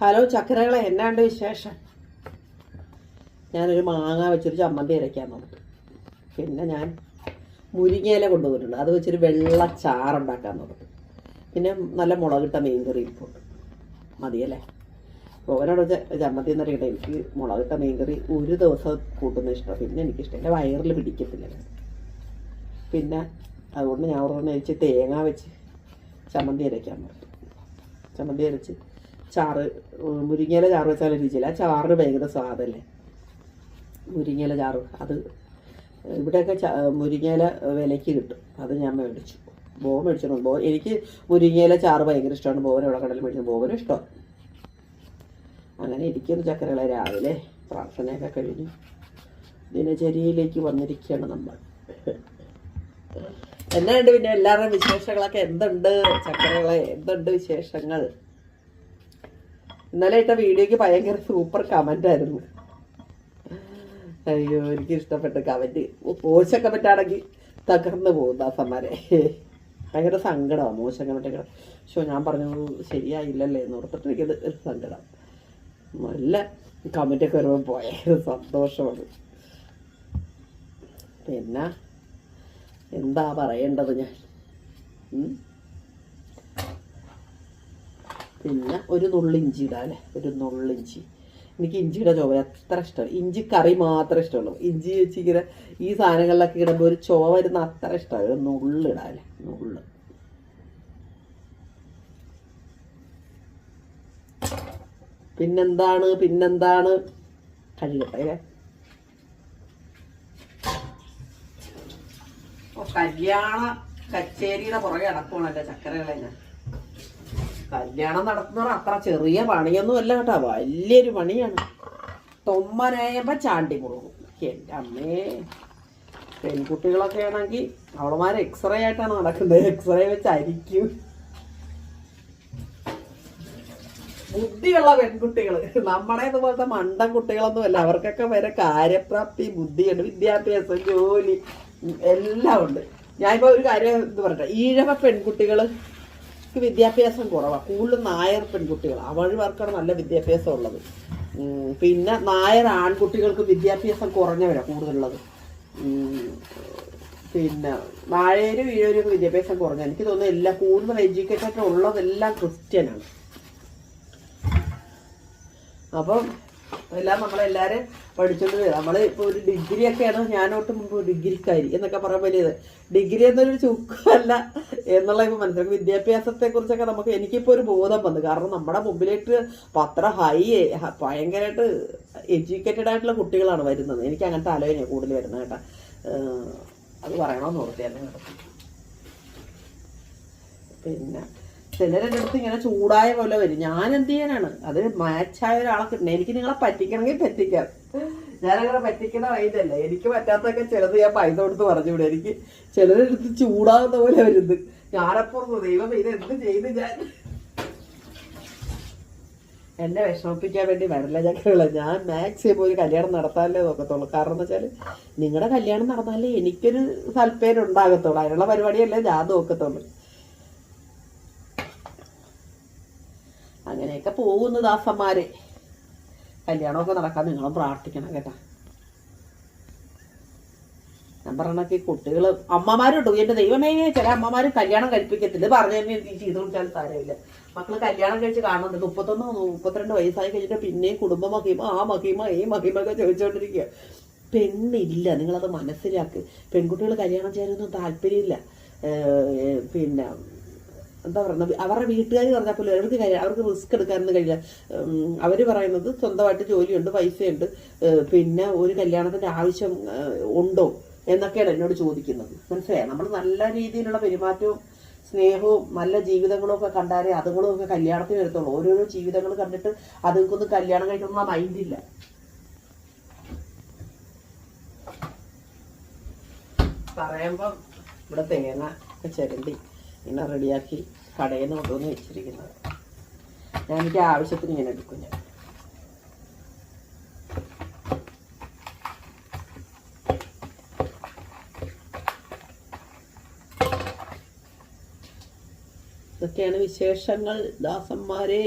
Hello ചക്കരകളെ എന്നാണ്ട് വിശേഷം? ഞാനൊരു മാങ്ങ വെച്ചൊരു ചമ്മന്തി അരയ്ക്കാൻ നോക്കി പിന്നെ ഞാൻ മുരിങ്ങയില കൊണ്ടുപോയിട്ടുണ്ട് അത് വെച്ചൊരു വെള്ള ചാറുണ്ടാക്കാൻ നോക്കി പിന്നെ നല്ല മുളകിട്ട മീൻകറി ഇരിപ്പുണ്ട് മതിയല്ലേ? ഓവനോട് ചമ്മന്തി എന്ന് അറിയട്ടെ എനിക്ക് മുളകിട്ട മീൻകറി ഒരു ദിവസം കൂട്ടുന്ന ഇഷ്ടം. പിന്നെ എനിക്കിഷ്ടം. എന്റെ വയറിൽ പിടിക്കത്തില്ല. പിന്നെ അതുകൊണ്ട് ഞാൻ ഉടനെ വെച്ച് തേങ്ങ വെച്ച് ചമ്മന്തി അരയ്ക്കാൻ പറഞ്ഞു. ചമ്മന്തി അരച്ച് ചാറ് മുരിങ്ങയില ചാറ് വെച്ചാൽ രുചിയില്ല. ചാറിന് ഭയങ്കര സ്വാദല്ലേ? മുരിങ്ങയില ചാറ്. അത് ഇവിടെയൊക്കെ മുരിങ്ങയില വിലയ്ക്ക് കിട്ടും. അത് ഞാൻ മേടിച്ചു. ബോ മേടിച്ചിട്ടുണ്ട്. ബോ എനിക്ക് മുരിങ്ങയില ചാറ് ഭയങ്കര ഇഷ്ടമാണ്. ബോവൻ ഇവിടെ കടലിൽ മേടിച്ചത് ബോവനും ഇഷ്ടമാണ് അങ്ങനെ ഇരിക്കുന്നു ചക്കരകളെ രാവിലെ. പ്രാർത്ഥനയൊക്കെ കഴിഞ്ഞു. ദിനചര്യയിലേക്ക് വന്നിരിക്കുകയാണ് നമ്മൾ. എന്നാണ്ട് പിന്നെ എല്ലാവരുടെയും വിശേഷങ്ങളൊക്കെ എന്തുണ്ട്? ചക്കരകളെ എന്തുണ്ട് വിശേഷങ്ങൾ? ഇന്നലെ ഇട്ട വീഡിയോക്ക് ഭയങ്കര സൂപ്പർ കമന്റ് ആയിരുന്നു. അയ്യോ എനിക്ക് ഇഷ്ടപ്പെട്ട കമന്റ് മോശം കമന്റ് ആണെങ്കിൽ തകർന്നു പോകും ദാസന്മാരെ. ഭയങ്കര സങ്കടമാണ് മോശം കമന്റ് പക്ഷേ ഞാൻ പറഞ്ഞു ശരിയായില്ലല്ലേ എന്ന് ഓർത്തിട്ട് എനിക്കത് ഒരു സങ്കടം. നല്ല കമന്റൊക്കെ വരുമ്പോൾ ഭയങ്കര സന്തോഷമാണ്. പിന്നെ എന്താ പറയേണ്ടത് ഞാൻ? പിന്നെ ഒരു നുള്ളി ഇഞ്ചി ഇടാം അല്ലേ? ഒരു നുള്ളി ഇഞ്ചി. എനിക്ക് ഇഞ്ചിയുടെ ചുവ അത്ര ഇഷ്ടമാണ്. ഇഞ്ചി കറി മാത്രം ഇഷ്ടമുള്ളൂ. ഇഞ്ചി വെച്ച് ഇങ്ങനെ ഈ സാധനങ്ങളിലൊക്കെ ഇടുമ്പോൾ ഒരു ചുവ വരുന്ന അത്ര ഇഷ്ടമാണ്. ഒരു നുള്ളിടാം അല്ലേ? നുള്ള്. പിന്നെന്താണ്? പിന്നെന്താണ്? കഴിയട്ടെ അല്ലേ? കല്യാണ കച്ചേരിയുടെ പുറകെ അടക്കമാണല്ലോ ചക്കരകളെ ഞാൻ കല്യാണം നടത്തുന്നവർ അത്ര ചെറിയ പണിയൊന്നും അല്ല കേട്ടോ. വലിയൊരു പണിയാണ്. തൊമ്മനായപ്പോ ചാണ്ടി മുറുകും. എന്റെ അമ്മേ. പെൺകുട്ടികളൊക്കെ ആണെങ്കിൽ അവളമാർ എക്സ്റേ ആയിട്ടാണ് നടക്കുന്നത്. എക്സ്റേ വെച്ച് അരിക്കും ബുദ്ധിയുള്ള പെൺകുട്ടികൾ നമ്മളെ ഇതുപോലത്തെ മണ്ടൻ കുട്ടികളൊന്നും അല്ല അവർക്കൊക്കെ വരെ കാര്യപ്രാപ്തി ബുദ്ധിയുണ്ട് വിദ്യാഭ്യാസം ജോലി എല്ലാം ഉണ്ട്. ഞാനിപ്പോ ഒരു കാര്യം ഇത് പറയട്ടെ. ഈഴവ പെൺകുട്ടികൾ വിദ്യാഭ്യാസം കുറവാണ് കൂടുതലും നായർ പെൺകുട്ടികൾ അവൾമാർക്കാണ് നല്ല വിദ്യാഭ്യാസം ഉള്ളത്. പിന്നെ നായർ ആൺകുട്ടികൾക്ക് വിദ്യാഭ്യാസം കുറഞ്ഞവരാണ് കൂടുതലുള്ളത്. പിന്നെ നായരും ഈഴവരും വിദ്യാഭ്യാസം കുറഞ്ഞ എനിക്ക് തോന്നുന്നു എല്ലാം കൂടുതൽ എഡ്യൂക്കേറ്റഡ് ഉള്ളതെല്ലാം ക്രിസ്ത്യനാണ്. അപ്പം എല്ലാം നമ്മളെല്ലാരും പഠിച്ചോണ്ട് വരും. നമ്മൾ ഇപ്പൊ ഒരു ഡിഗ്രി ഒക്കെയാണ് ഞാനോട്ട് മുമ്പ് ഡിഗ്രിക്കാരി എന്നൊക്കെ പറയാൻ വലിയത് ഡിഗ്രി എന്നൊരു ചുക്കല്ല എന്നുള്ള ഇപ്പൊ മനസ്സിലാക്കും വിദ്യാഭ്യാസത്തെ കുറിച്ചൊക്കെ നമുക്ക് എനിക്കിപ്പോ ഒരു ബോധം വന്നു. കാരണം നമ്മുടെ മുമ്പിലേക്ക് പത്ര ഹൈ ഭയങ്കരമായിട്ട് എഡ്യൂക്കേറ്റഡ് ആയിട്ടുള്ള കുട്ടികളാണ് വരുന്നത്. എനിക്ക് അങ്ങനത്തെ ആലോചനയാണ് കൂടുതൽ വരുന്നത് കേട്ടാ. അത് പറയണമെന്ന് ഓർത്തിയായിരുന്നു പിന്നെ ചിലരെന്റെ അടുത്ത് ഇങ്ങനെ ചൂടായ പോലെ വരും. ഞാൻ എന്ത് ചെയ്യാനാണ്? അത് മാച്ചായ ഒരാളെ എനിക്ക് നിങ്ങളെ പറ്റിക്കണമെങ്കിൽ പറ്റിക്കാം. ഞാനങ്ങനെ പറ്റിക്കണ വൈദ്യല്ല എനിക്ക് പറ്റാത്തൊക്കെ ചിലത് ഞാൻ പൈസ കൊടുത്ത് പറഞ്ഞു വിടും. എനിക്ക് ചിലരുടെ അടുത്ത് പോലെ വരുന്നത്. ഞാനപ്പുറത്ത് ദൈവം ഇത് എന്ത് ചെയ്ത് ഞാൻ എന്നെ വിഷമിപ്പിക്കാൻ വേണ്ടി വരില്ല ചക്രകളെ ഞാൻ മാക്സിമം ഒരു കല്യാണം നടത്താനല്ലേ നോക്കത്തുള്ളൂ. കാരണം എന്ന് വെച്ചാൽ നിങ്ങളുടെ കല്യാണം നടന്നാലേ എനിക്കൊരു താല്പര്യം ഉണ്ടാകത്തുള്ളൂ അതിനുള്ള പരിപാടിയല്ലേ ഞാൻ നോക്കത്തുള്ളൂ. അങ്ങനെയൊക്കെ പോകുന്നു ദാസന്മാര്. കല്യാണമൊക്കെ നടക്കാൻ നിങ്ങളും പ്രാർത്ഥിക്കണം കേട്ടാ. ഞാൻ പറഞ്ഞൊക്കെ കുട്ടികൾ അമ്മമാരുണ്ടോ. എന്റെ ദൈവമേ ചില അമ്മമാര് കല്യാണം കഴിപ്പിക്കത്തില്ല. പറഞ്ഞു തന്നെ എനിക്ക് ചെയ്തു കൊടുക്കാൻ സാരമില്ല. മക്കൾ കല്യാണം കഴിച്ച് കാണുന്നുണ്ട്. മുപ്പത്തൊന്ന് മുപ്പത്തിരണ്ട് വയസ്സായി കഴിഞ്ഞിട്ട് പിന്നെയും കുടുംബ മഹിമ ആ മഹിമ ഈ മഹിമ ഒക്കെ ചോദിച്ചുകൊണ്ടിരിക്കുക പെണ്ണില്ല. നിങ്ങളത് മനസ്സിലാക്ക്. പെൺകുട്ടികൾ കല്യാണം ചെയ്യാനൊന്നും താല്പര്യമില്ല. പിന്നെ എന്താ പറയുന്നത്? അവരുടെ വീട്ടുകാർ പറഞ്ഞാൽ പോലും അവർക്ക് കഴിയ- അവർക്ക് റിസ്ക് എടുക്കാനൊന്നും കഴിയില്ല. അവർ പറയുന്നത് സ്വന്തമായിട്ട് ജോലിയുണ്ട് പൈസയുണ്ട്. പിന്നെ ഒരു കല്യാണത്തിന്റെ ആവശ്യം ഉണ്ടോ എന്നൊക്കെയാണ് എന്നോട് ചോദിക്കുന്നത്. മനസ്സിലായോ? നമ്മൾ നല്ല രീതിയിലുള്ള പെരുമാറ്റവും സ്നേഹവും നല്ല ജീവിതങ്ങളും ഒക്കെ കണ്ടാലേ അതുങ്ങളും ഒക്കെ കല്യാണത്തിന് വരത്തുള്ളൂ. ഓരോരോ ജീവിതങ്ങൾ കണ്ടിട്ട് അതുങ്ങൾക്കൊന്നും കല്യാണം കഴിക്കുന്ന മൈൻഡില്ല പറയുമ്പം ഇവിടെ തേങ്ങ ചിരണ്ടി. ഇങ്ങനെ റെഡിയാക്കി കടയിൽ നിന്ന് കൊണ്ടുവന്ന് വെച്ചിരിക്കുന്നത്. ഞാൻ എനിക്ക് ആവശ്യത്തിന് ഇങ്ങനെ എടുക്കും ഞാൻ. ഇതൊക്കെയാണ് വിശേഷങ്ങൾ ദാസന്മാരെ.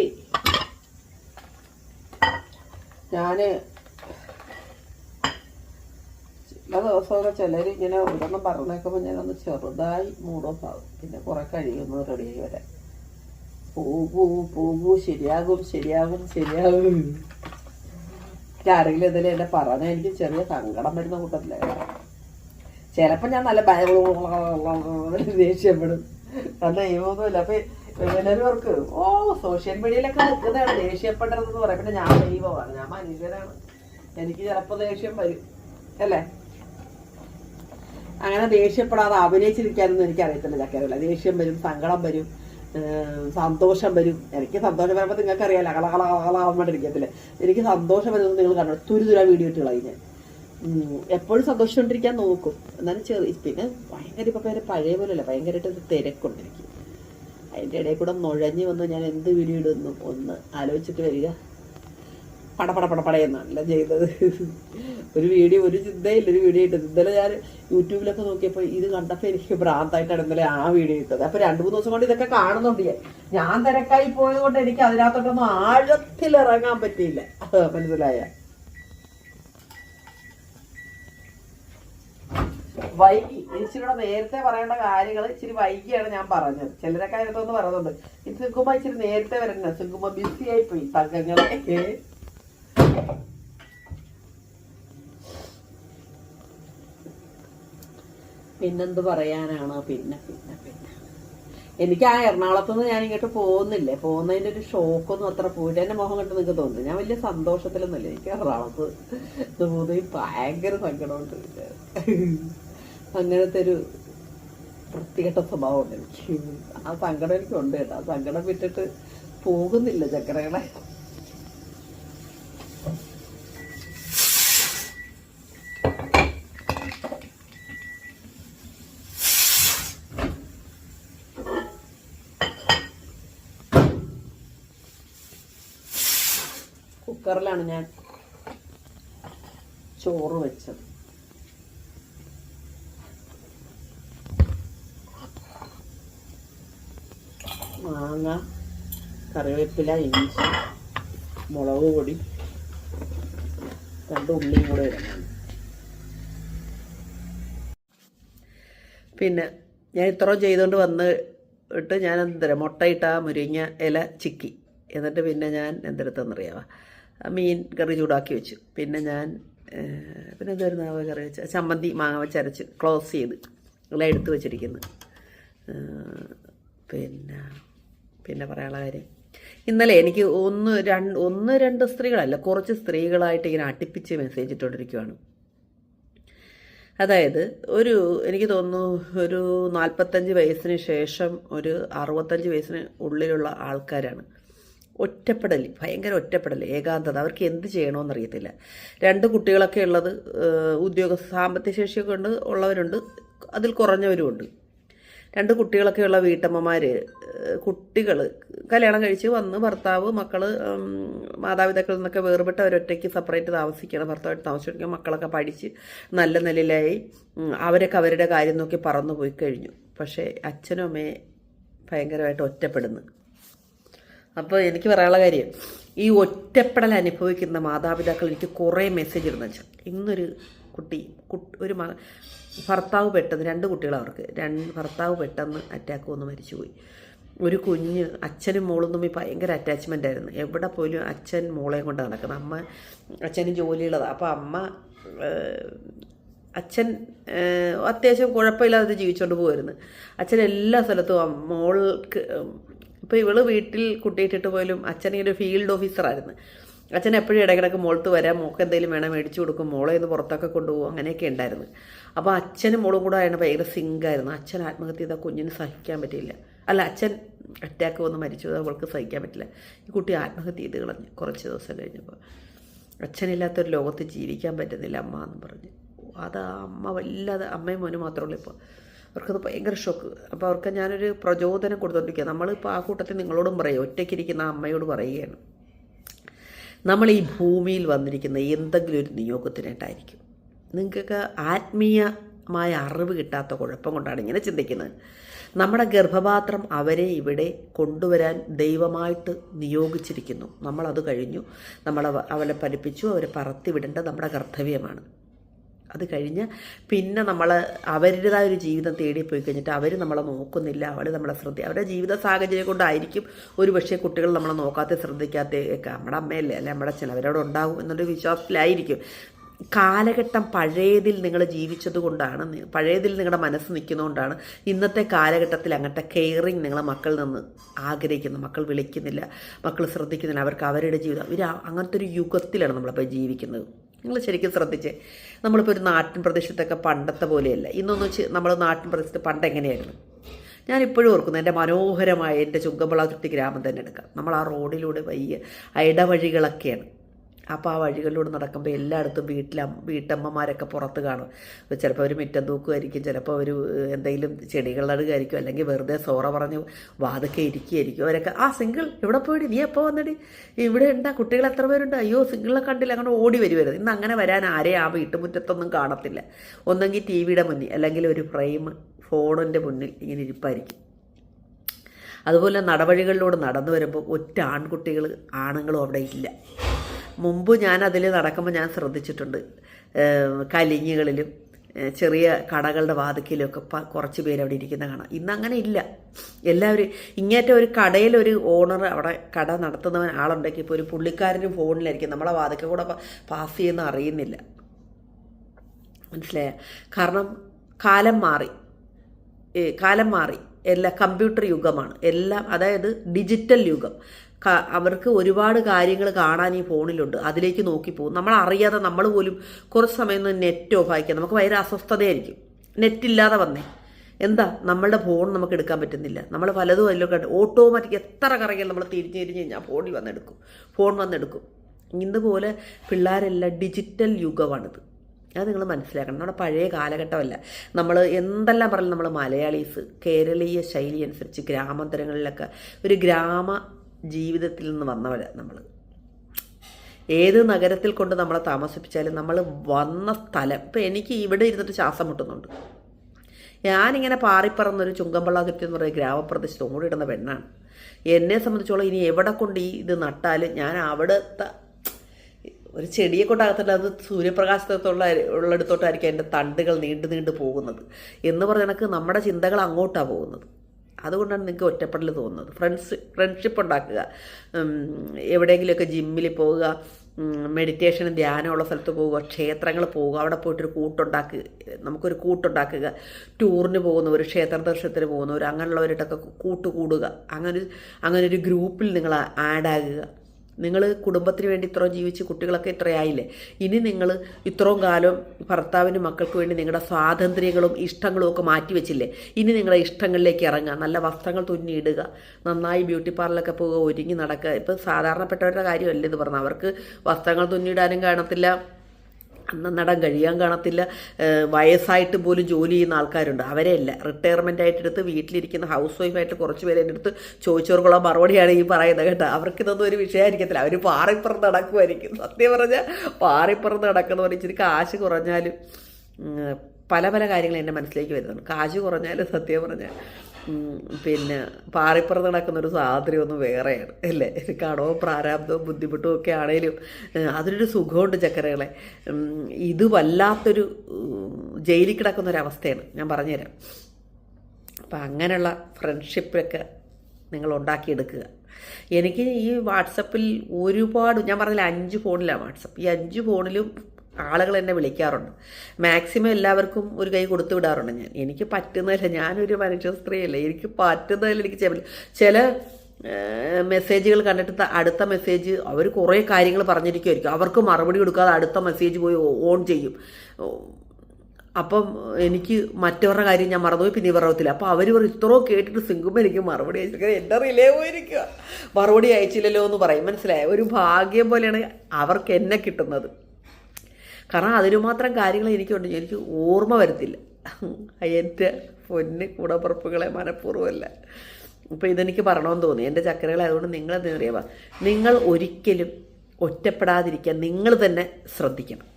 ഞാൻ ചില ദിവസമൊക്കെ ചിലർ ഇങ്ങനെ ഓരോന്നും പറഞ്ഞേക്കുമ്പോൾ ഞാനൊന്ന് ചെറുതായി മൂഡ് ഓഫ് ആകും പിന്നെ കുറെ കഴിയുന്നു റെഡിയായി വരാൻ. പോകൂ പോകൂ ശരിയാകും ശരിയാകും ശരിയാകും. ആരെങ്കിലും ഇതിൽ എന്നെ പറഞ്ഞാൽ എനിക്ക് ചെറിയ സങ്കടം വരുന്ന കൂട്ടത്തിലേ. ചിലപ്പോൾ ഞാൻ നല്ല ഭയങ്കര ദേഷ്യപ്പെടും. അത് ദൈവമൊന്നുമില്ല. അപ്പൊ എല്ലാവർക്ക് ഓ സോഷ്യൽ മീഡിയയിലൊക്കെ നിൽക്കുന്നതാണ്. ദേഷ്യപ്പെടരുതെന്ന് പറയാം. പിന്നെ ഞാൻ ദൈവമാണ് ഞാൻ മനുഷ്യനാണ്. എനിക്ക് ചിലപ്പോൾ ദേഷ്യം വരും. അല്ലേ? അങ്ങനെ ദേഷ്യപ്പെടാതെ അഭിനയിച്ചിരിക്കാനൊന്നും എനിക്ക് അറിയത്തില്ല ചക്കരല്ല ദേഷ്യം വരും സങ്കടം വരും സന്തോഷം വരും. എനിക്ക് സന്തോഷം വരുമ്പോൾ നിങ്ങൾക്ക് അറിയാലോ കളകള കള കളാവാണ്ടിരിക്കത്തില്ലേ എനിക്ക് സന്തോഷം വരുന്നത് നിങ്ങൾ കണ്ടോ? തുരുതുര വീഡിയോ ഇട്ട് ഞാൻ. എപ്പോഴും സന്തോഷിച്ചുകൊണ്ടിരിക്കാൻ നോക്കും. എന്നാലും ചെറിയ പിന്നെ ഭയങ്കര ഇപ്പൊ പേര് പഴയ പോലെയല്ല ഭയങ്കരമായിട്ട് ഒരു തിരക്കുണ്ട് എനിക്ക്. അതിന്റെ ഇടയിൽ കൂടെ നുഴഞ്ഞു വന്ന് ഞാൻ എന്ത് വീഡിയോ ഇടുന്നു? ഒന്ന് ആലോചിച്ചിട്ട് വരിക. പട പട പട പടയെന്നല്ല ചെയ്തത്. ഒരു വീഡിയോ ഒരു ചിന്തയില്ല ഒരു വീഡിയോ ഇട്ടത്. ഇന്നലെ ഞാൻ യൂട്യൂബിലൊക്കെ നോക്കിയപ്പോൾ ഇത് കണ്ടപ്പോൾ എനിക്ക് ഭ്രാന്തായിട്ടാണ് ഇന്നലെ ആ വീഡിയോ ഇട്ടത്. അപ്പോൾ രണ്ട് മൂന്ന് ദിവസം കൊണ്ട് ഇതൊക്കെ കാണുന്നുണ്ട് ഞാൻ. തിരക്കായി പോയത് കൊണ്ട് എനിക്ക് അതിനകത്തോട്ടൊന്നും ആഴത്തിൽ ഇറങ്ങാൻ പറ്റിയില്ല. മനസ്സിലായ? വൈകി. ഇച്ചിരിയുടെ നേരത്തെ പറയേണ്ട കാര്യങ്ങൾ ഇച്ചിരി വൈകിയാണ് ഞാൻ പറഞ്ഞത്. ചിലരൊക്കെ അതിനകത്തൊന്ന് പറയുന്നുണ്ട് ഇത് സിങ്കുമ്പ ഇച്ചിരി നേരത്തെ വരണ്ട. സിങ്കുമ്പ ബിസി ആയി പോയി തങ്കങ്ങളെ. പിന്നെന്ത് പറയാനാണ്? പിന്നെ പിന്നെ പിന്നെ. എനിക്ക് ആ എറണാകുളത്ത് നിന്ന് ഞാൻ ഇങ്ങോട്ട് പോകുന്നില്ലേ? പോകുന്നതിന്റെ ഒരു ഷോക്കൊന്നും അത്ര പോയിട്ട് എന്റെ മുഖം കണ്ട് നിങ്ങൾക്ക് തോന്നുന്നു ഞാൻ വലിയ സന്തോഷത്തിലൊന്നുമില്ല. എനിക്ക് എറണാകുളത്ത് തോന്നി ഭയങ്കര സങ്കടമുണ്ട് അങ്ങനത്തെ ഒരു വൃത്തികെട്ട സ്വഭാവമുണ്ട് എനിക്ക്. ആ സങ്കടം എനിക്കുണ്ട് കേട്ടോ. ആ സങ്കടം വിട്ടിട്ട് പോകുന്നില്ല ചക്കരകളെ കുക്കറിലാണ് ഞാൻ ചോറ് വെച്ചത്. മാങ്ങ കറിവേപ്പില ഇഞ്ചി മുളക് പൊടി രണ്ട് ഉള്ളിയും കൂടെ ഇടണം. പിന്നെ ഞാൻ ഇത്രയും ചെയ്തുകൊണ്ട് വന്നിട്ട് ഞാൻ എന്തര മുട്ടയിട്ട മുരിങ്ങ ഇല ചിക്കി. എന്നിട്ട് പിന്നെ ഞാൻ എന്തെടുത്തെന്നറിയാവാ മീൻ കറി ചൂടാക്കി വെച്ചു. പിന്നെ ഞാൻ പിന്നെ എന്തായിരുന്നു ആ കറി വെച്ച ചമ്മന്തി മാങ്ങ വെച്ചരച്ച് ക്ലോസ് ചെയ്ത്. എല്ലാം എടുത്ത് വെച്ചിരിക്കുന്നു. പിന്നെ പിന്നെ പറയാനുള്ള കാര്യം. ഇന്നലെ എനിക്ക് ഒന്ന് രണ്ട് ഒന്ന് രണ്ട് സ്ത്രീകളല്ല കുറച്ച് സ്ത്രീകളായിട്ട് ഇങ്ങനെ അടുപ്പിച്ച് മെസ്സേജ് ഇട്ടുകൊണ്ടിരിക്കുവാണ് അതായത് ഒരു എനിക്ക് തോന്നുന്നു ഒരു നാൽപ്പത്തഞ്ച് വയസ്സിന് ശേഷം ഒരു അറുപത്തഞ്ച് വയസ്സിന് ഉള്ളിലുള്ള ആൾക്കാരാണ്. ഒറ്റപ്പെടൽ ഭയങ്കര ഒറ്റപ്പെടൽ ഏകാന്തത. അവർക്ക് എന്ത് ചെയ്യണമെന്നറിയത്തില്ല രണ്ട് കുട്ടികളൊക്കെ ഉള്ളത് ഉദ്യോഗ സാമ്പത്തിക ശേഷിയൊക്കെ ഉണ്ട് ഉള്ളവരുണ്ട് അതിൽ കുറഞ്ഞവരുമുണ്ട്. രണ്ട് കുട്ടികളൊക്കെ ഉള്ള വീട്ടമ്മമാർ കുട്ടികൾ കല്യാണം കഴിച്ച് വന്ന് ഭർത്താവ് മക്കൾ മാതാപിതാക്കളിൽ നിന്നൊക്കെ വേർപെട്ട് അവരൊറ്റയ്ക്ക് സെപ്പറേറ്റ് താമസിക്കണം ഭർത്താവായിട്ട് താമസിക്കണം മക്കളൊക്കെ പഠിച്ച് നല്ല നിലയിലായി അവരൊക്കെ അവരുടെ കാര്യം നോക്കി പറന്നു പോയി കഴിഞ്ഞു. പക്ഷേ അച്ഛനും അമ്മയെ ഭയങ്കരമായിട്ട് ഒറ്റപ്പെടുന്നു. അപ്പോൾ എനിക്ക് പറയാനുള്ള കാര്യം ഈ ഒറ്റപ്പെടൽ അനുഭവിക്കുന്ന മാതാപിതാക്കൾ എനിക്ക് കുറേ മെസ്സേജ് ഇടുന്ന വെച്ചാൽ ഇന്നൊരു കുട്ടി ഒരു ഭർത്താവ് പെട്ടെന്ന് രണ്ട് കുട്ടികൾ അവർക്ക് രണ്ട് ഭർത്താവ് പെട്ടെന്ന് അറ്റാക്ക് വന്ന് മരിച്ചുപോയി. ഒരു കുഞ്ഞ് അച്ഛനും മോളും തമ്മിൽ ഭയങ്കര അറ്റാച്ച്മെന്റ് ആയിരുന്നു. എവിടെ പോലും അച്ഛൻ മോളെയും കൊണ്ട് നടക്കുന്നത്. അമ്മ അച്ഛന് ജോലിയുള്ളതാണ് അപ്പോൾ അമ്മ അച്ഛൻ അത്യാവശ്യം കുഴപ്പമില്ലാതെ ജീവിച്ചുകൊണ്ട് പോകുമായിരുന്നു അച്ഛൻ എല്ലാ സ്ഥലത്തും മോൾക്ക് ഇപ്പോൾ ഇവൾ വീട്ടിൽ കുട്ടിയിട്ടിട്ട് പോലും അച്ഛൻ ഇങ്ങനെ ഒരു ഫീൽഡ് ഓഫീസറായിരുന്നു അച്ഛൻ എപ്പോഴും ഇടയ്ക്കിടയ്ക്ക് മോളത്ത് വരാം മോൾക്ക് എന്തെങ്കിലും വേണം മേടിച്ചു കൊടുക്കും മോളെ ഒന്ന് പുറത്തൊക്കെ കൊണ്ടുപോകും അങ്ങനെയൊക്കെ ഉണ്ടായിരുന്നു. അപ്പോൾ അച്ഛനും മോളും കൂടെ ആയിരുന്നു ഭയങ്കര സിങ്കായിരുന്നു അച്ഛൻ ആത്മഹത്യ ചെയ്താൽ കുഞ്ഞിന് സഹിക്കാൻ പറ്റിയില്ല. അല്ല അച്ഛൻ അറ്റാക്ക് വന്ന് മരിച്ചു അവൾക്ക് സഹിക്കാൻ പറ്റില്ല. ഈ കുട്ടി ആത്മഹത്യ ചെയ്ത് കളഞ്ഞു കുറച്ച് ദിവസം കഴിഞ്ഞപ്പോൾ അച്ഛനില്ലാത്തൊരു ലോകത്ത് ജീവിക്കാൻ പറ്റുന്നില്ല അമ്മ എന്ന് പറഞ്ഞ്. അത് അമ്മ വല്ലാതെ അമ്മയും മോനും മാത്രമേ ഉള്ളൂ ഇപ്പോൾ അവർക്കത് ഭയങ്കര ഷോക്ക് അപ്പോൾ അവർക്ക് ഞാനൊരു പ്രചോദനം കൊടുത്തോണ്ടിരിക്കുക നമ്മളിപ്പോൾ ആ കൂട്ടത്തിൽ നിങ്ങളോടും പറയും. ഒറ്റയ്ക്കിരിക്കുന്ന അമ്മയോട് പറയുകയാണ്. നമ്മൾ ഈ ഭൂമിയിൽ വന്നിരിക്കുന്ന എന്തെങ്കിലും ഒരു നിയോഗത്തിനായിട്ടായിരിക്കും. നിങ്ങൾക്കൊക്കെ ആത്മീയമായ അറിവ് കിട്ടാത്ത കുഴപ്പം കൊണ്ടാണ് ഇങ്ങനെ ചിന്തിക്കുന്നത്. നമ്മുടെ ഗർഭപാത്രം അവരെ ഇവിടെ കൊണ്ടുവരാൻ ദൈവമായിട്ട് നിയോഗിച്ചിരിക്കുന്നു. നമ്മളത് കഴിഞ്ഞു. നമ്മളെ അവരെ പഠിപ്പിച്ചു അവരെ പറത്തിവിടേണ്ട നമ്മുടെ കർത്തവ്യമാണ്. അത് കഴിഞ്ഞ് പിന്നെ നമ്മൾ അവരുടേതായ ഒരു ജീവിതം തേടി പോയി കഴിഞ്ഞിട്ട് അവർ നമ്മളെ നോക്കുന്നില്ല. അവർ നമ്മളെ ശ്രദ്ധ അവരുടെ ജീവിത സാഹചര്യം കൊണ്ടായിരിക്കും ഒരു പക്ഷേ കുട്ടികൾ നമ്മളെ നോക്കാത്ത ശ്രദ്ധിക്കാത്ത നമ്മുടെ അമ്മയല്ലേ? അല്ലെ നമ്മുടെ അച്ഛൻ അവരോട് ഉണ്ടാവും എന്നൊരു വിശ്വാസത്തിലായിരിക്കും. കാലഘട്ടം പഴയതിൽ നിങ്ങൾ ജീവിച്ചത് കൊണ്ടാണ് പഴയതിൽ നിങ്ങളുടെ മനസ്സ് നിൽക്കുന്നതുകൊണ്ടാണ് ഇന്നത്തെ കാലഘട്ടത്തിൽ അങ്ങനത്തെ കെയറിങ് നിങ്ങളെ മക്കളിൽ നിന്ന് ആഗ്രഹിക്കുന്നു. മക്കൾ വിളിക്കുന്നില്ല മക്കൾ ശ്രദ്ധിക്കുന്നില്ല. അവർക്ക് അവരുടെ ജീവിതം അങ്ങനത്തെ ഒരു യുഗത്തിലാണ് നമ്മളിപ്പോൾ ജീവിക്കുന്നത്. നിങ്ങൾ ശരിക്കും ശ്രദ്ധിച്ചേ. നമ്മളിപ്പോൾ ഒരു നാട്ടിൻ പ്രദേശത്തൊക്കെ പണ്ടത്തെ പോലെയല്ല. ഇന്നൊന്ന് വെച്ച് നമ്മൾ നാട്ടിൻ പ്രദേശത്ത് പണ്ട് എങ്ങനെയായിരുന്നു? ഞാനിപ്പോഴും ഓർക്കുന്നു എന്റെ മനോഹരമായ എന്റെ ചുങ്കമ്പളാതുർത്തി ഗ്രാമം തന്നെ എടുക്കാം. നമ്മൾ ആ റോഡിലൂടെ വയ്യ ഇടവഴികളൊക്കെയാണ്. അപ്പോൾ ആ വഴികളിലൂടെ നടക്കുമ്പോൾ എല്ലായിടത്തും വീട്ടിൽ വീട്ടമ്മമാരൊക്കെ പുറത്ത് കാണും. ചിലപ്പോൾ അവർ മുറ്റം തൂക്കുമായിരിക്കും ചിലപ്പോൾ അവർ എന്തെങ്കിലും ചെടികൾ നടുകയായിരിക്കും അല്ലെങ്കിൽ വെറുതെ സോറ പറഞ്ഞ് വാതൊക്കെ ഇരിക്കുകയായിരിക്കും അവരൊക്കെ. ആ സിംഗിൾ ഇവിടെ പോയി നീ എപ്പോൾ വന്നടി? ഇവിടെ ഉണ്ടാ കുട്ടികൾ എത്ര പേരുണ്ട്? അയ്യോ സിംഗിളെ കണ്ടില്ല അങ്ങനെ ഓടി വരുമായിരുന്നു ഇന്ന് അങ്ങനെ വരാൻ ആരെയും ആ വീട്ടുമുറ്റത്തൊന്നും കാണത്തില്ല. ഒന്നെങ്കിൽ ടി വിയുടെ മുന്നിൽ അല്ലെങ്കിൽ ഒരു ഫ്രെയിം ഫോണിന്റെ മുന്നിൽ ഇങ്ങനെ ഇരിപ്പായിരിക്കും. അതുപോലെ നടവഴികളിലൂടെ നടന്നു വരുമ്പോൾ ഒറ്റ ആൺകുട്ടികൾ ആണുങ്ങളും അവിടെ ഇല്ല. മുമ്പ് ഞാൻ അതിൽ നടക്കുമ്പോൾ ഞാൻ ശ്രദ്ധിച്ചിട്ടുണ്ട്. കലിഞ്ഞുകളിലും ചെറിയ കടകളുടെ വാതിക്കലൊക്കെ കുറച്ച് പേര് അവിടെ ഇരിക്കുന്ന കാണാം. ഇന്നങ്ങനെ ഇല്ല. എല്ലാവരും ഇങ്ങേറ്റ ഒരു കടയിൽ ഒരു ഓണർ അവിടെ കട നടത്തുന്നവൻ ആളുണ്ടെങ്കിൽ ഇപ്പോൾ ഒരു പുള്ളിക്കാരനും ഫോണിലായിരിക്കും. നമ്മളെ വാതിക്കൽ കൂടെ പാസ് ചെയ്യുന്ന അറിയുന്നില്ല. മനസ്സിലായ? കാരണം കാലം മാറി. കാലം മാറി. എല്ലാ കമ്പ്യൂട്ടർ യുഗമാണ്. എല്ലാം അതായത് ഡിജിറ്റൽ യുഗം. അവർക്ക് ഒരുപാട് കാര്യങ്ങൾ കാണാൻ ഈ ഫോണിലുണ്ട്. അതിലേക്ക് നോക്കി പോകും. നമ്മൾ അറിയാതെ നമ്മൾ പോലും കുറച്ച് സമയം നെറ്റ് ഓഫ് ആക്കിയാൽ നമുക്ക് ഭയങ്കര അസ്വസ്ഥതയായിരിക്കും. നെറ്റ് ഇല്ലാതെ വന്നേ. എന്താ? നമ്മളുടെ ഫോൺ നമുക്ക് എടുക്കാൻ പറ്റുന്നില്ല. നമ്മൾ പലതും അതിലൊക്കെ ഓട്ടോമാറ്റിക് എത്ര കറങ്ങിയാൽ നമ്മൾ തിരിഞ്ഞ് തിരിഞ്ഞ് കഴിഞ്ഞാൽ ഫോണിൽ വന്നെടുക്കും. ഫോൺ വന്നെടുക്കും. ഇതുപോലെ പിള്ളേരെല്ലാം ഡിജിറ്റൽ യുഗമാണിത്. അത് നിങ്ങൾ മനസ്സിലാക്കണം. നമ്മുടെ പഴയ കാലഘട്ടമല്ല. നമ്മൾ എന്തെല്ലാം പറഞ്ഞാലും നമ്മൾ മലയാളീസ് കേരളീയ ശൈലി അനുസരിച്ച് ഗ്രാമാന്തരങ്ങളിലൊക്കെ ഒരു ഗ്രാമ ജീവിതത്തിൽ നിന്ന് വന്നവരാണ് നമ്മൾ ഏത് നഗരത്തിൽ കൊണ്ട് നമ്മളെ താമസിപ്പിച്ചാലും നമ്മൾ വന്ന സ്ഥലം ഇപ്പം എനിക്ക് ഇവിടെ ഇരുന്നിട്ട് ശ്വാസം മുട്ടുന്നുണ്ട്. ഞാനിങ്ങനെ പാറിപ്പറന്നൊരു ചുങ്കമ്പള്ളാതുരുത്തി എന്ന് പറയുന്ന ഗ്രാമപ്രദേശത്ത് ഓടിയിടുന്ന പെണ്ണാണ്. എന്നെ സംബന്ധിച്ചോളം ഇനി എവിടെ കൊണ്ട് ഈ ഇത് നട്ടാലും ഞാൻ അവിടുത്തെ ഒരു ചെടിയെ കൊണ്ടാകത്തില്ല അത് സൂര്യപ്രകാശത്തുള്ള ഉള്ളിടത്തോട്ടായിരിക്കും അതിന്റെ തണ്ടുകൾ നീണ്ടു നീണ്ടു പോകുന്നത്. എന്ന് പറഞ്ഞ നമ്മുടെ ചിന്തകൾ അങ്ങോട്ടാണ് പോകുന്നത്. അതുകൊണ്ടാണ് നിങ്ങൾക്ക് ഒറ്റപ്പെടൽ തോന്നുന്നത്. ഫ്രണ്ട്സ് ഫ്രണ്ട്ഷിപ്പ് ഉണ്ടാക്കുക. എവിടെയെങ്കിലുമൊക്കെ ജിമ്മിൽ പോവുക മെഡിറ്റേഷനും ധ്യാനമുള്ള സ്ഥലത്ത് പോവുക ക്ഷേത്രങ്ങൾ പോവുക അവിടെ പോയിട്ടൊരു കൂട്ടുണ്ടാക്കുക നമുക്കൊരു കൂട്ടുണ്ടാക്കുക ടൂറിന് പോകുന്നവർ ക്ഷേത്ര ദർശനത്തിന് പോകുന്നവർ അങ്ങനെയുള്ളവരായിട്ടൊക്കെ കൂട്ടുകൂടുക. അങ്ങനെ അങ്ങനെ ഒരു ഗ്രൂപ്പിൽ നിങ്ങൾ ആഡാകുക നിങ്ങൾ കുടുംബത്തിന് വേണ്ടി ഇത്രയും ജീവിച്ച് കുട്ടികളൊക്കെ ഇത്രയായില്ലേ? ഇനി നിങ്ങൾ ഇത്രയും കാലം ഭർത്താവിനും മക്കൾക്ക് വേണ്ടി നിങ്ങളുടെ സ്വാതന്ത്ര്യങ്ങളും ഇഷ്ടങ്ങളും ഒക്കെ മാറ്റി വെച്ചില്ലേ? ഇനി നിങ്ങളെ ഇഷ്ടങ്ങളിലേക്ക് ഇറങ്ങുക നല്ല വസ്ത്രങ്ങൾ തുന്നിയിടുക നന്നായി ബ്യൂട്ടി പാർലറിലൊക്കെ പോവുക ഒരുങ്ങി നടക്കുക. ഇപ്പം സാധാരണപ്പെട്ടവരുടെ കാര്യമല്ല ഇത് പറഞ്ഞാൽ അവർക്ക് വസ്ത്രങ്ങൾ തുന്നിയിടാനും കാണത്തില്ല. അന്ന് നടാൻ കഴിയാൻ കാണത്തില്ല. വയസ്സായിട്ട് പോലും ജോലി ചെയ്യുന്ന ആൾക്കാരുണ്ട്. അവരെയല്ല റിട്ടയർമെന്റ് ആയിട്ട് എടുത്ത് വീട്ടിലിരിക്കുന്ന ഹൗസ് വൈഫായിട്ട് കുറച്ച് പേരെ എന്റെ അടുത്ത് ചോദിച്ചവർക്കുള്ള മറുപടിയാണ് ഈ പറയുന്നത് കേട്ടോ. അവർക്കിതൊന്നും ഒരു വിഷയമായിരിക്കത്തില്ല. അവർ പാറിപ്പുറത്ത് നടക്കുമായിരിക്കും സത്യം പറഞ്ഞാൽ പാറിപ്പുറത്ത് നടക്കുന്നവർ ഇച്ചിരി കാശ് കുറഞ്ഞാലും പല പല കാര്യങ്ങൾ എന്റെ മനസ്സിലേക്ക് വരുന്നുണ്ട്. കാശ് കുറഞ്ഞാലും സത്യം പറഞ്ഞാൽ പിന്നെ പാറിപ്പുറത്ത് നടക്കുന്ന ഒരു സ്വാതന്ത്ര്യമൊന്നും വേറെയാണ് അല്ലേ? കടവും പ്രാരാബ്ദവും ബുദ്ധിമുട്ടും ഒക്കെ ആണേലും അതിനൊരു സുഖമുണ്ട് ചക്കരകളെ. ഇത് വല്ലാത്തൊരു ജയിലിൽ കിടക്കുന്ന ഒരു അവസ്ഥയാണ്. ഞാൻ പറഞ്ഞുതരാം. അപ്പം അങ്ങനെയുള്ള ഫ്രണ്ട്ഷിപ്പൊക്കെ നിങ്ങൾ ഉണ്ടാക്കിയെടുക്കുക. എനിക്ക് ഈ വാട്സപ്പിൽ ഒരുപാട് ഞാൻ പറഞ്ഞില്ല അഞ്ച് ഫോണിലാണ് വാട്സപ്പ്. ഈ അഞ്ച് ഫോണിലും ആളുകൾ എന്നെ വിളിക്കാറുണ്ട്. മാക്സിമം എല്ലാവർക്കും ഒരു കൈ കൊടുത്തു വിടാറുണ്ട്. ഞാൻ എനിക്ക് പറ്റുന്നതല്ല. ഞാനൊരു മനുഷ്യ സ്ത്രീയല്ലേ. എനിക്ക് പറ്റുന്നതിൽ എനിക്ക് ചെയ്യാൻ ചില മെസ്സേജുകൾ കണ്ടിട്ട് അടുത്ത മെസ്സേജ് അവർ കുറേ കാര്യങ്ങൾ പറഞ്ഞിരിക്കുമായിരിക്കും അവർക്ക് മറുപടി കൊടുക്കാതെ അടുത്ത മെസ്സേജ് പോയി ഓൺ ചെയ്യും. അപ്പം എനിക്ക് മറ്റവരുടെ കാര്യം ഞാൻ മറന്നുപോയി. പിന്നെ പറയത്തില്ല അപ്പോൾ അവർ പറയും ഇത്രയോ കേട്ടിട്ട് സിംഗുമ്പോൾ എനിക്ക് മറുപടി അയച്ചിരിക്കുക എന്റെ റിലേ പോയിരിക്കുക. മറുപടി അയച്ചില്ലല്ലോ എന്ന് പറയും. മനസ്സിലായ? ഒരു ഭാഗ്യം പോലെയാണ് അവർക്ക് എന്നെ കിട്ടുന്നത്. കാരണം അതിനുമാത്രം കാര്യങ്ങൾ എനിക്കുണ്ട്. എനിക്ക് ഓർമ്മ വരത്തില്ല എന്റെ പൊന്ന് കൂടപ്പുറപ്പുകളെ മനഃപൂർവമല്ല. ഇപ്പോൾ ഇതെനിക്ക് പറയണമെന്ന് തോന്നി. എന്റെ ചക്കരകളെ അതുകൊണ്ട് നിങ്ങൾ എന്താ നിങ്ങൾ ഒരിക്കലും ഒറ്റപ്പെടാതിരിക്കാൻ നിങ്ങൾ തന്നെ ശ്രദ്ധിക്കണം.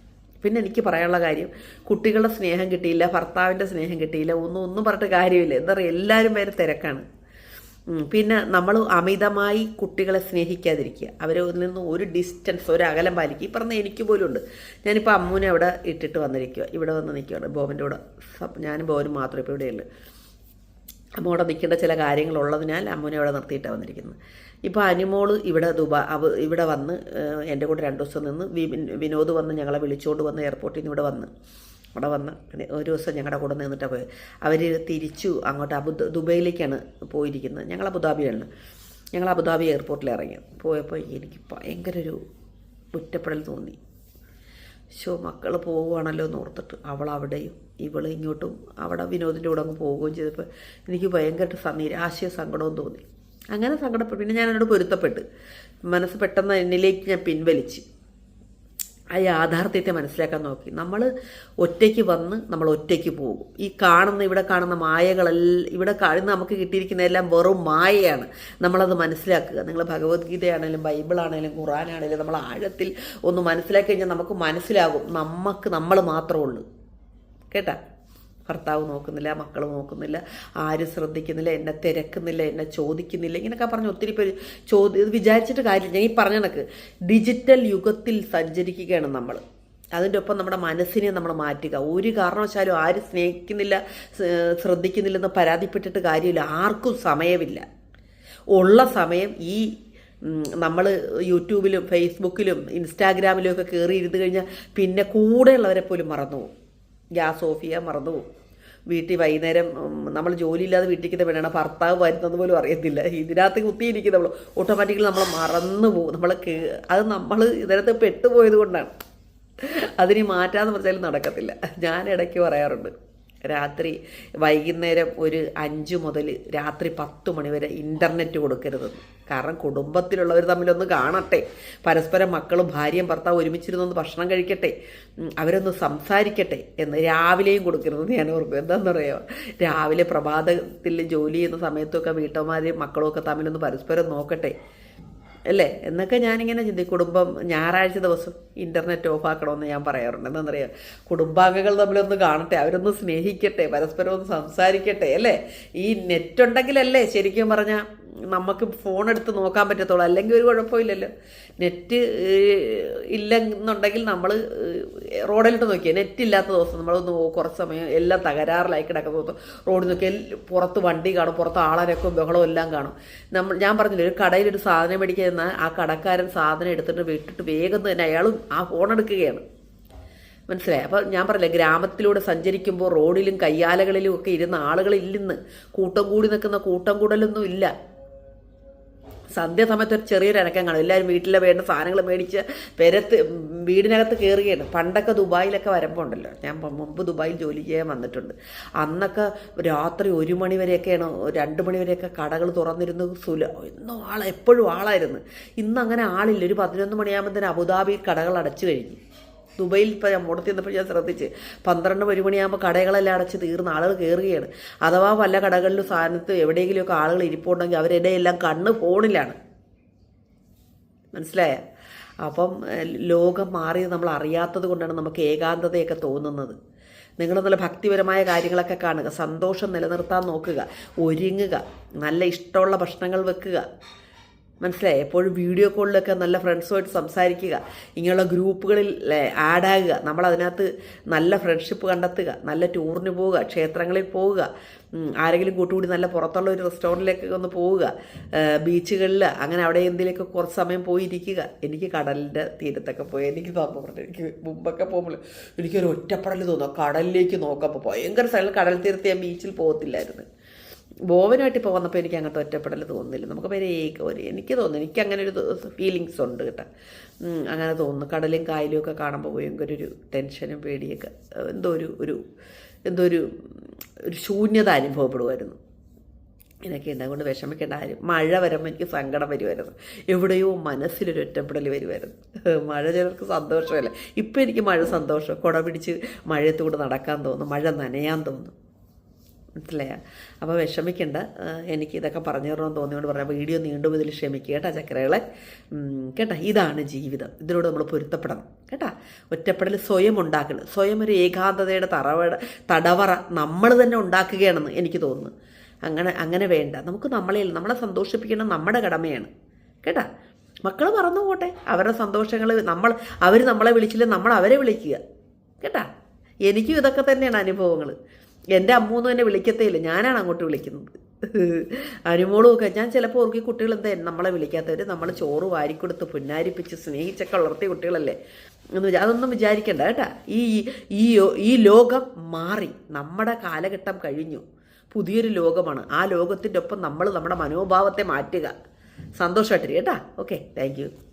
പിന്നെ എനിക്ക് പറയാനുള്ള കാര്യം കുട്ടികളുടെ സ്നേഹം കിട്ടിയില്ല ഭർത്താവിന്റെ സ്നേഹം കിട്ടിയില്ല ഒന്നും ഒന്നും പറഞ്ഞിട്ട് കാര്യമില്ല. എന്താ പറയുക എല്ലാവരും പേര് തിരക്കാണ്. പിന്നെ നമ്മൾ അമിതമായി കുട്ടികളെ സ്നേഹിക്കാതിരിക്കുക. അവരിൽ നിന്ന് ഒരു ഡിസ്റ്റൻസ് ഒരു അകലം പാലിക്കുക. ഈ പറഞ്ഞ എനിക്ക് പോലും ഉണ്ട്. ഞാനിപ്പോൾ അമ്മൂനെ അവിടെ ഇട്ടിട്ട് വന്നിരിക്കുക ഇവിടെ വന്ന് നിൽക്കുകയാണ് ബോബന്റെ കൂടെ ഞാനും ബോബനും മാത്രമേ ഇപ്പോൾ ഇവിടെയുള്ളൂ. അമ്മ അവിടെ നിൽക്കേണ്ട ചില കാര്യങ്ങളുള്ളതിനാൽ അമ്മൂനെ അവിടെ നിർത്തിയിട്ടാണ് വന്നിരിക്കുന്നത്. ഇപ്പോൾ അനുമോൾ ഇവിടെ ദുബാ അവ ഇവിടെ വന്ന് എന്റെ കൂടെ രണ്ട് ദിവസം നിന്ന് വിനോദ് വന്ന് ഞങ്ങളെ വിളിച്ചുകൊണ്ട് വന്ന് എയർപോർട്ടിൽ നിന്ന് ഇവിടെ വന്ന്. അവിടെ വന്ന് ഒരു ദിവസം ഞങ്ങളുടെ കൂടെ നിന്നിട്ട് പോയത്. അവർ തിരിച്ചു അങ്ങോട്ട് അബു ദുബൈയിലേക്കാണ് പോയിരിക്കുന്നത്. ഞങ്ങൾ അബുദാബിയാണ് ഞങ്ങൾ അബുദാബി എയർപോർട്ടിൽ ഇറങ്ങി. പോയപ്പോൾ എനിക്ക് ഭയങ്കര ഒരു ഒറ്റപ്പെടൽ തോന്നി. ശോ മക്കൾ പോവുകയാണല്ലോ എന്ന് ഓർത്തിട്ട് അവൾ അവിടെയും ഇവൾ ഇങ്ങോട്ടും അവിടെ വിനോദിന്റെ കൂടെ അങ്ങ് പോവുകയും ചെയ്തപ്പോൾ എനിക്ക് ഭയങ്കര നിരാശയും സങ്കടവും തോന്നി. അങ്ങനെ സങ്കടപ്പെട്ടു പിന്നെ ഞാൻ എന്നോട് പൊരുത്തപ്പെട്ട്. മനസ്സ് പെട്ടെന്ന് എന്നിലേക്ക് ഞാൻ പിൻവലിച്ച്. ആ യാഥാർത്ഥ്യത്തെ മനസ്സിലാക്കാൻ നോക്കി. നമ്മൾ ഒറ്റയ്ക്ക് വന്ന് നമ്മൾ ഒറ്റയ്ക്ക് പോകും. ഈ കാണുന്ന ഇവിടെ കാണുന്ന മായകളെല്ലാം ഇവിടെ കാണുന്ന നമുക്ക് കിട്ടിയിരിക്കുന്നതെല്ലാം വെറും മായയാണ്. നമ്മളത് മനസ്സിലാക്കുക. നിങ്ങൾ ഭഗവത്ഗീതയാണേലും ബൈബിളാണേലും ഖുറാനാണേലും നമ്മൾ ആഴത്തിൽ ഒന്ന് മനസ്സിലാക്കി കഴിഞ്ഞാൽ നമുക്ക് മനസ്സിലാകും. നമുക്ക് നമ്മൾ മാത്രമേ ഉള്ളൂ. കേട്ടാ? ഭർത്താവ് നോക്കുന്നില്ല മക്കൾ നോക്കുന്നില്ല ആരും ശ്രദ്ധിക്കുന്നില്ല എന്നെ തിരക്കുന്നില്ല എന്നെ ചോദിക്കുന്നില്ല ഇങ്ങനെയൊക്കെ പറഞ്ഞ് ഒത്തിരി പേര് ചോദി വിചാരിച്ചിട്ട് കാര്യമില്ല. ഞാൻ ഈ പറഞ്ഞ കണക്ക് ഡിജിറ്റൽ യുഗത്തിൽ സഞ്ചരിക്കുകയാണ് നമ്മൾ അതിന്റെ ഒപ്പം നമ്മുടെ മനസ്സിനെ നമ്മൾ മാറ്റുക. ഒരു കാരണവശാലും ആരും സ്നേഹിക്കുന്നില്ല ശ്രദ്ധിക്കുന്നില്ലെന്ന് പരാതിപ്പെട്ടിട്ട് കാര്യമില്ല. ആർക്കും സമയമില്ല. ഉള്ള സമയം ഈ നമ്മൾ യൂട്യൂബിലും ഫേസ്ബുക്കിലും ഇൻസ്റ്റാഗ്രാമിലും ഒക്കെ കയറി ഇരുന്ന് കഴിഞ്ഞാൽ പിന്നെ കൂടെയുള്ളവരെ പോലും മറന്നു പോകും ഗ്യാസ് ഓഫ് ചെയ്യാൻ മറന്നു പോകും. വീട്ടിൽ വൈകുന്നേരം നമ്മൾ ജോലിയില്ലാതെ വീട്ടിൽ പെണ്ണാണ്. ഭർത്താവ് വരുന്നത് പോലും അറിയത്തില്ല. ഇതിനകത്ത് കുത്തിയിരിക്കും നമ്മൾ ഓട്ടോമാറ്റിക്കലി നമ്മൾ മറന്നു പോകും. നമ്മൾ അത് നമ്മൾ ഇതിനകത്ത് പെട്ടുപോയത് കൊണ്ടാണ്. അതിന് മാറ്റാന്ന് പറഞ്ഞാലും നടക്കത്തില്ല. ഞാൻ ഇടയ്ക്ക് പറയാറുണ്ട്. രാത്രി വൈകുന്നേരം ഒരു അഞ്ച് മുതൽ രാത്രി പത്ത് മണി വരെ ഇന്റർനെറ്റ് കൊടുക്കരുത്. കാരണം കുടുംബത്തിലുള്ളവർ തമ്മിലൊന്ന് കാണട്ടെ. പരസ്പരം മക്കളും ഭാര്യയും ഭർത്താവ് ഒരുമിച്ചിരുന്നൊന്ന് ഭക്ഷണം കഴിക്കട്ടെ. അവരൊന്ന് സംസാരിക്കട്ടെ എന്ന് രാവിലെയും കൊടുക്കരുത്. ഞാൻ ഓർക്കും. എന്താണെന്ന് പറയുക രാവിലെ പ്രഭാതത്തിൽ ജോലി ചെയ്യുന്ന സമയത്തൊക്കെ വീട്ടമ്മമാരെയും മക്കളും ഒക്കെ തമ്മിലൊന്ന് പരസ്പരം നോക്കട്ടെ. അല്ലേ? എന്നൊക്കെ ഞാനിങ്ങനെ ചിന്തി. കുടുംബം ഞായറാഴ്ച ദിവസം ഇന്റർനെറ്റ് ഓഫ് ആക്കണമെന്ന് ഞാൻ പറയാറുണ്ട്. എന്താണെന്നറിയാം? കുടുംബാംഗങ്ങൾ തമ്മിലൊന്ന് കാണട്ടെ അവരൊന്ന് സ്നേഹിക്കട്ടെ പരസ്പരം ഒന്ന് സംസാരിക്കട്ടെ അല്ലേ? ഈ നെറ്റ് ഉണ്ടെങ്കിലല്ലേ ശരിക്കും പറഞ്ഞാൽ നമുക്ക് ഫോൺ എടുത്ത് നോക്കാൻ പറ്റത്തുള്ളൂ. അല്ലെങ്കിൽ ഒരു കുഴപ്പമില്ലല്ലോ. നെറ്റ് ഇല്ലെന്നുണ്ടെങ്കിൽ നമ്മൾ റോഡിലിട്ട് നോക്കിയ. നെറ്റ് ഇല്ലാത്ത ദിവസം നമ്മളൊന്ന് കുറച്ച് സമയം എല്ലാം തകരാറിലായി കിടക്കുന്ന ദിവസം റോഡിൽ നോക്കിയാൽ പുറത്ത് വണ്ടി കാണും പുറത്ത് ആളരക്കും ബഹളവും എല്ലാം കാണും. നമ്മൾ ഞാൻ പറഞ്ഞില്ല ഒരു കടയിൽ ഒരു സാധനം മേടിക്കാൻ ചെന്നാൽ ആ കടക്കാരൻ സാധനം എടുത്തിട്ട് വിട്ടിട്ട് വേഗം തന്നെ അയാളും ആ ഫോൺ എടുക്കുകയാണ്. മനസ്സിലായി? അപ്പോൾ ഞാൻ പറഞ്ഞില്ലേ ഗ്രാമത്തിലൂടെ സഞ്ചരിക്കുമ്പോൾ റോഡിലും കയ്യാലകളിലും ഒക്കെ ഇരുന്ന ആളുകളില്ലെന്ന് കൂട്ടം കൂടി നിൽക്കുന്ന കൂട്ടം കൂടലൊന്നും ഇല്ല. സന്ധ്യ സമയത്ത് ഒരു ചെറിയൊരു അനക്കം കാണും. എല്ലാവരും വീട്ടിലെ വേണ്ട സാധനങ്ങൾ മേടിച്ച് പെരത്ത് വീടിനകത്ത് കയറുകയാണ് പണ്ടൊക്കെ ദുബായിലൊക്കെ വരുമ്പോൾ ഉണ്ടല്ലോ. ഞാൻ മുമ്പ് ദുബായിൽ ജോലി ചെയ്യാൻ വന്നിട്ടുണ്ട്. അന്നൊക്കെ രാത്രി ഒരു മണി വരെയൊക്കെയാണ് രണ്ട് മണി വരെയൊക്കെ കടകൾ തുറന്നിരുന്ന്. സുല എന്നും ആൾ എപ്പോഴും ആളായിരുന്നു. ഇന്ന് അങ്ങനെ ആളില്ല. ഒരു പതിനൊന്ന് മണിയാകുമ്പോൾ തന്നെ അബുദാബി കടകൾ അടച്ചു കഴിഞ്ഞു. ദുബൈയിൽ ഇപ്പോൾ ഞാൻ മുടത്തി നിന്നപ്പോൾ ഞാൻ ശ്രദ്ധിച്ച് പന്ത്രണ്ട് ഒരു മണിയാകുമ്പോൾ കടകളെല്ലാം അടച്ച് തീർന്ന ആളുകൾ കയറുകയാണ് അഥവാ പല കടകളിലും സാധനത്ത് എവിടെയെങ്കിലുമൊക്കെ ആളുകൾ ഇരിപ്പുണ്ടെങ്കിൽ അവരുടെ എല്ലാം കണ്ണ് ഫോണിലാണ്. മനസ്സിലായ? അപ്പം ലോകം മാറിയത് നമ്മൾ അറിയാത്തത് കൊണ്ടാണ് നമുക്ക് ഏകാന്തതയൊക്കെ തോന്നുന്നത്. നിങ്ങൾ നല്ല ഭക്തിപരമായ കാര്യങ്ങളൊക്കെ കാണുക സന്തോഷം നിലനിർത്താൻ നോക്കുക ഒരുങ്ങുക നല്ല ഇഷ്ടമുള്ള ഭക്ഷണങ്ങൾ വെക്കുക. മനസ്സിലായി? എപ്പോഴും വീഡിയോ കോളിലൊക്കെ നല്ല ഫ്രണ്ട്സുമായിട്ട് സംസാരിക്കുക. ഇങ്ങനെയുള്ള ഗ്രൂപ്പുകളിൽ ആഡ് ആകുക. നമ്മൾ അതിനകത്ത് നല്ല ഫ്രണ്ട്ഷിപ്പ് കണ്ടെത്തുക. നല്ല ടൂറിന് പോവുക. ക്ഷേത്രങ്ങളിൽ പോവുക. ആരെങ്കിലും കൂട്ടുകൂടി നല്ല പുറത്തുള്ള ഒരു റെസ്റ്റോറന്റിലേക്ക് ഒന്ന് പോവുക. ബീച്ചുകളിൽ അങ്ങനെ അവിടെ എന്തെങ്കിലുമൊക്കെ കുറച്ച് സമയം പോയിരിക്കുക. എനിക്ക് കടലിന്റെ തീരത്തൊക്കെ പോയി എനിക്ക് തോന്നുന്നു പറഞ്ഞു എനിക്ക് മുമ്പൊക്കെ പോകുമ്പോൾ എനിക്കൊരു ഒറ്റപ്പെടൽ തോന്നുക കടലിലേക്ക് നോക്കുമ്പോൾ ഭയങ്കര സ്ഥലം. കടൽ തീരത്ത് ഞാൻ ബീച്ചിൽ പോകത്തില്ലായിരുന്നു. ബോവനായിട്ട് ഇപ്പോൾ വന്നപ്പോൾ എനിക്ക് അങ്ങനത്തെ ഒറ്റപ്പെടൽ തോന്നുന്നില്ല. നമുക്ക് പേര് ഒരു എനിക്ക് തോന്നുന്നു എനിക്ക് അങ്ങനെ ഒരു ഫീലിങ്സ് ഉണ്ട് കേട്ടോ. അങ്ങനെ തോന്നുന്നു. കടലും കായലും ഒക്കെ കാണുമ്പോൾ ഭയങ്കര ഒരു ടെൻഷനും പേടിയൊക്കെ എന്തോ ഒരു ഒരു എന്തോ ഒരു ഒരു ശൂന്യത അനുഭവപ്പെടുമായിരുന്നു ഇതൊക്കെ ഉണ്ട്. അതുകൊണ്ട് വിഷമിക്കേണ്ട ആരും മഴ വരുമ്പോൾ എനിക്ക് സങ്കടം വരുമായിരുന്നു എവിടെയോ മനസ്സിലൊരു ഒറ്റപ്പെടൽ വരുമായിരുന്നു മഴ ചിലർക്ക് സന്തോഷമല്ല? ഇപ്പം എനിക്ക് മഴ സന്തോഷം. കുട പിടിച്ച് മഴയത്തൂടെ നടക്കാൻ തോന്നും മഴ നനയാൻ തോന്നും. മനസ്സിലായോ? അപ്പോൾ വിഷമിക്കേണ്ട. എനിക്ക് ഇതൊക്കെ പറഞ്ഞു തരണമെന്ന് തോന്നിയോണ്ട് പറയാം. വീഡിയോ നീണ്ടും ഇതിൽ ക്ഷമിക്കുക കേട്ടോ ചക്കരകളെ. കേട്ടോ? ഇതാണ് ജീവിതം. ഇതിനോട് നമ്മൾ പൊരുത്തപ്പെടണം. കേട്ടോ? ഒറ്റപ്പെടൽ സ്വയം ഉണ്ടാക്കൽ സ്വയം ഒരു ഏകാന്തതയുടെ തറവട തടവറ നമ്മൾ തന്നെ ഉണ്ടാക്കുകയാണെന്ന് എനിക്ക് തോന്നുന്നു. അങ്ങനെ അങ്ങനെ വേണ്ട. നമുക്ക് നമ്മളെ നമ്മളെ സന്തോഷിപ്പിക്കണം നമ്മുടെ കടമയാണ്. കേട്ടാ? മക്കൾ പറന്നു പോട്ടെ. അവരുടെ സന്തോഷങ്ങൾ നമ്മൾ അവർ നമ്മളെ വിളിച്ചില്ല നമ്മൾ അവരെ വിളിക്കുക. കേട്ടാ? എനിക്കും ഇതൊക്കെ തന്നെയാണ് അനുഭവങ്ങൾ എന്റെ അമ്മൂന്നും എന്നെ വിളിക്കത്തേയില്ല. ഞാനാണ് അങ്ങോട്ട് വിളിക്കുന്നത്. അനുമോളും ഒക്കെ. ഞാൻ ചിലപ്പോൾ ഓർക്കി കുട്ടികൾ എന്താ നമ്മളെ വിളിക്കാത്തവർ നമ്മൾ ചോറ് വാരിക്കൊടുത്ത് പുന്നാരിപ്പിച്ച് സ്നേഹിച്ചൊക്കെ വളർത്തിയ കുട്ടികളല്ലേ? എന്ന് അതൊന്നും വിചാരിക്കണ്ട കേട്ടാ. ഈ ഈ ഈ ലോകം മാറി. നമ്മുടെ കാലഘട്ടം കഴിഞ്ഞു. പുതിയൊരു ലോകമാണ്. ആ ലോകത്തിന്റെ ഒപ്പം നമ്മൾ നമ്മുടെ മനോഭാവത്തെ മാറ്റുക. സന്തോഷമായിട്ടിരിക്കും കേട്ടാ. ഓക്കെ. താങ്ക്